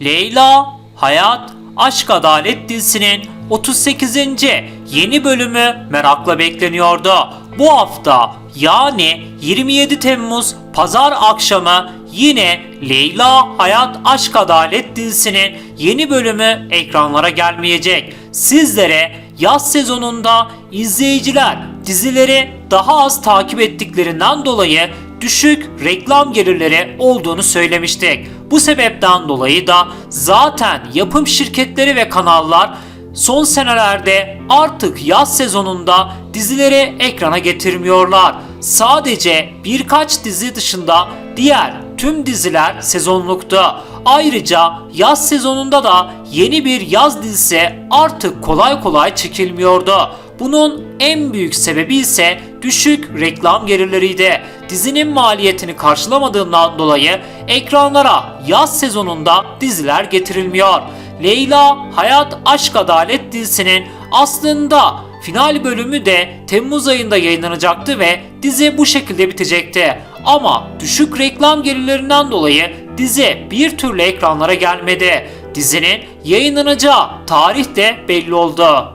Leyla, Hayat, Aşk Adalet dizisinin 38. yeni bölümü merakla bekleniyordu. Bu hafta yani 27 Temmuz pazar akşamı yine Leyla Hayat Aşk Adalet dizisinin yeni bölümü ekranlara gelmeyecek. Sizlere yaz sezonunda izleyiciler dizileri daha az takip ettiklerinden dolayı düşük reklam gelirleri olduğunu söylemiştik. Bu sebepten dolayı da zaten yapım şirketleri ve kanallar son senelerde artık yaz sezonunda dizileri ekrana getirmiyorlar. Sadece birkaç dizi dışında diğer tüm diziler sezonluktu. Ayrıca yaz sezonunda da yeni bir yaz dizisi artık kolay kolay çekilmiyordu. Bunun en büyük sebebi ise düşük reklam gelirleriydi. Dizinin maliyetini karşılamadığından dolayı ekranlara yaz sezonunda diziler getirilmiyor. Leyla Hayat Aşk Adalet dizisinin aslında final bölümü de Temmuz ayında yayınlanacaktı ve dizi bu şekilde bitecekti. Ama düşük reklam gelirlerinden dolayı dizi bir türlü ekranlara gelmedi. Dizinin yayınlanacağı tarih de belli oldu.